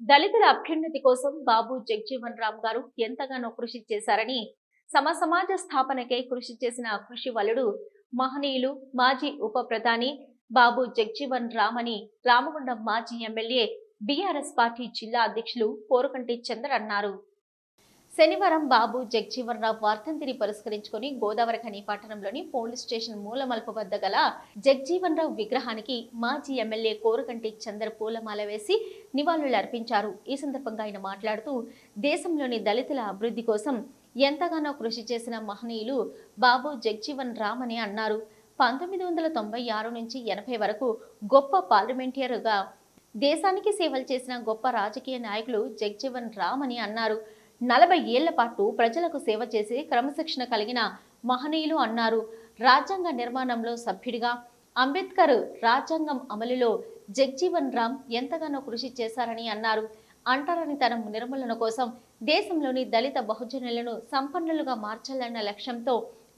దళితుల అభ్యున్నతి కోసం బాబు జగ్జీవన్ రామ్ గారు ఎంతగానో కృషి చేశారని సమ సమాజ స్థాపనకై కృషి చేసిన కృషి వలుడు మహనీయులు మాజీ ఉప ప్రధాని బాబు జగ్జీవన్ రామ్ అని రామగుండం మాజీ ఎమ్మెల్యే బీఆర్ఎస్ పార్టీ జిల్లా అధ్యక్షులు కోరుకంటి చందర్ అన్నారు. శనివారం బాబు జగ్జీవన్ రావు వర్ధంతిని పురస్కరించుకొని గోదావరి ఖని పట్టణంలోని పోలీస్ స్టేషన్ మూలమలుపు వద్ద గల జగ్జీవన్ రావు విగ్రహానికి మాజీ ఎమ్మెల్యే కోరకంటి చంద్ర పూలమాల వేసి నివాళులు అర్పించారు ఈ సందర్భంగా ఆయన మాట్లాడుతూ దేశంలోని దళితుల అభివృద్ధి కోసం ఎంతగానో కృషి చేసిన మహనీయులు బాబు జగ్జీవన్ రామ్ అని అన్నారు. పంతొమ్మిది వందల తొంభై ఆరు నుంచి ఎనభై వరకు గొప్ప పార్లమెంటరీగా దేశానికి సేవలు చేసిన గొప్ప రాజకీయ నాయకులు జగ్జీవన్ రామ్ అని అన్నారు. నలభై ఏళ్ళ పాటు ప్రజలకు సేవ చేసి క్రమశిక్షణ కలిగిన మహనీయులు అన్నారు. రాజ్యాంగ నిర్మాణంలో సభ్యుడిగా అంబేద్కర్ రాజ్యాంగం అమలులో జగ్జీవన్ రామ్ ఎంతగానో కృషి చేశారని అన్నారు. అంటరానితనం నిర్మూలన కోసం దేశంలోని దళిత బహుజనులను సంపన్నులుగా మార్చాలన్న లక్ష్యంతో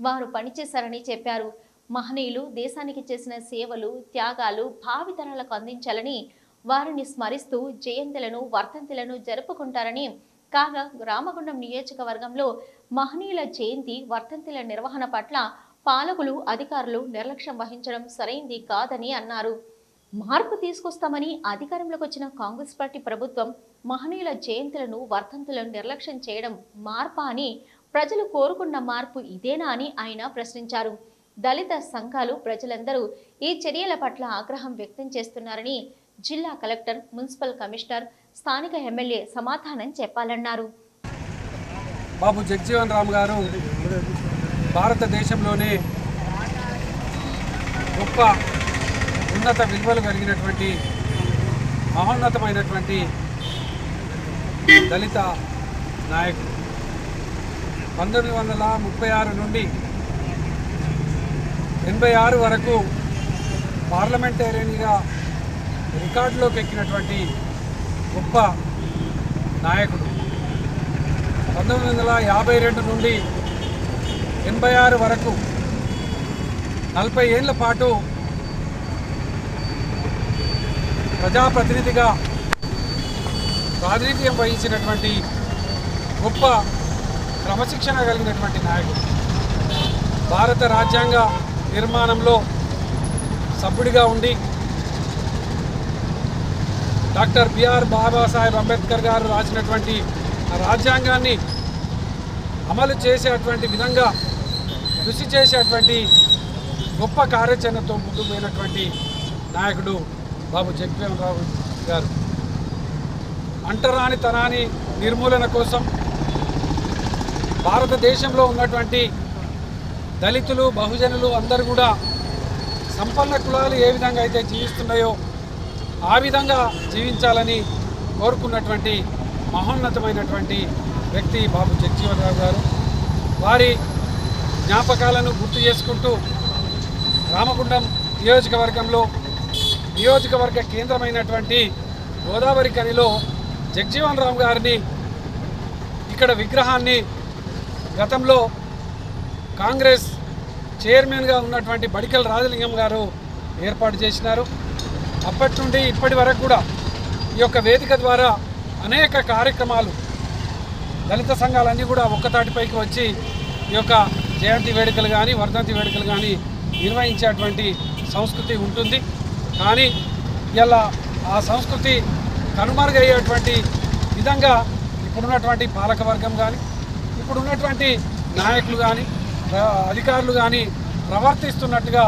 వారు పనిచేశారని చెప్పారు. మహనీయులు దేశానికి చేసిన సేవలు త్యాగాలు భావితరాలకు అందించాలని వారిని స్మరిస్తూ జయంతులను వర్ధంతులను జరుపుకుంటారని కాగా రామగుండం నియోజకవర్గంలో మహనీయుల జయంతి వర్ధంతుల నిర్వహణ పట్ల పాలకులు అధికారులు నిర్లక్ష్యం వహించడం సరైంది కాదని అన్నారు. మార్పు తీసుకొస్తామని అధికారంలోకి వచ్చిన కాంగ్రెస్ పార్టీ ప్రభుత్వం మహనీయుల జయంతులను వర్ధంతులను నిర్లక్ష్యం చేయడం మార్పా అని ప్రజలు కోరుకున్న మార్పు ఇదేనా అని ఆయన ప్రశ్నించారు. దళిత సంఘాలు ప్రజలందరూ ఈ చర్యల పట్ల ఆగ్రహం వ్యక్తం చేస్తున్నారని జిల్లా కలెక్టర్ మున్సిపల్ కమిషనర్ స్థానిక ఎమ్మెల్యే సమాధానం చెప్పాలన్నారు. బాబు జగ్జీవన్ రామ్ గారు భారతదేశంలోనే గొప్ప ఉన్నత విలువలు కలిగినటువంటి మహోన్నతమైనటువంటి దళిత నాయకుడు. పంతొమ్మిది వందల ముప్పై ఆరు నుండి ఎనభై ఆరు వరకు పార్లమెంటేరియన్గా రికార్డులోకి ఎక్కినటువంటి గొప్ప నాయకుడు. పంతొమ్మిది వందల యాభై రెండు నుండి ఎనభై ఆరు వరకు నలభై ఏళ్ళ పాటు ప్రజాప్రతినిధిగా ప్రాతినిధ్యం వహించినటువంటి గొప్ప క్రమశిక్షణ కలిగినటువంటి నాయకుడు. భారత రాజ్యాంగ నిర్మాణంలో సభ్యుడిగా ఉండి డాక్టర్ బిఆర్ బాబాసాహెబ్ అంబేద్కర్ గారు రాసినటువంటి రాజ్యాంగాన్ని అమలు చేసేటువంటి విధంగా కృషి చేసేటువంటి గొప్ప కార్యాచరణతో ముందుకు పోయినటువంటి నాయకుడు బాబు జగ్మోహన్ గారు. అంటరానితనాన్ని నిర్మూలన కోసం భారతదేశంలో ఉన్నటువంటి దళితులు బహుజనులు అందరూ కూడా సంపన్న కులాలు ఏ విధంగా అయితే జీవిస్తున్నాయో ఆ విధంగా జీవించాలని కోరుకున్నటువంటి మహోన్నతమైనటువంటి వ్యక్తి బాబు జగజీవనరావు గారు. వారి జ్ఞాపకాలను గుర్తు చేసుకుంటూ రామగుండం నియోజకవర్గంలో నియోజకవర్గ కేంద్రమైనటువంటి గోదావరి కనిలో జగజీవన్ రామ్ గారిని ఇక్కడ విగ్రహాన్ని గతంలో కాంగ్రెస్ చైర్మన్గా ఉన్నటువంటి బడికల్ రాజలింగం గారు ఏర్పాటు చేసినారు. అప్పటి నుండి ఇప్పటి వరకు కూడా ఈ యొక్క వేదిక ద్వారా అనేక కార్యక్రమాలు దళిత సంఘాలన్నీ కూడా ఒక్కతాటిపైకి వచ్చి ఈ యొక్క జయంతి వేడుకలు కానీ వర్ధంతి వేడుకలు కానీ నిర్వహించేటువంటి సంస్కృతి ఉంటుంది. కానీ ఇలా ఆ సంస్కృతి కనుమరుగయ్యేటువంటి విధంగా ఇప్పుడున్నటువంటి పాలకవర్గం కానీ ఇప్పుడున్నటువంటి నాయకులు కానీ అధికారులు కానీ ప్రవర్తిస్తున్నట్టుగా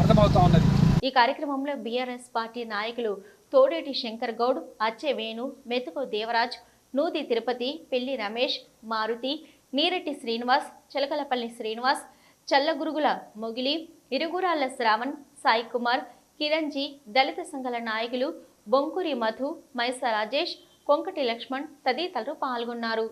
అర్థమవుతా ఉన్నది. ఈ కార్యక్రమంలో బీఆర్ఎస్ పార్టీ నాయకులు తోడేటి శంకర్ గౌడ్ అచ్చే వేణు మెతుకు దేవరాజ్ నూతి తిరుపతి పెళ్ళి రమేష్ మారుతి నీరెట్టి శ్రీనివాస్ చిలకలపల్లి శ్రీనివాస్ చల్లగురుగుల మొగిలి ఇరుగురాళ్ళ శ్రావణ్ సాయి కుమార్ కిరణ్జీ దళిత సంఘాల నాయకులు బొంకురి మధు మైసా రాజేష్ కొంకటి లక్ష్మణ్ తదితరులు పాల్గొన్నారు.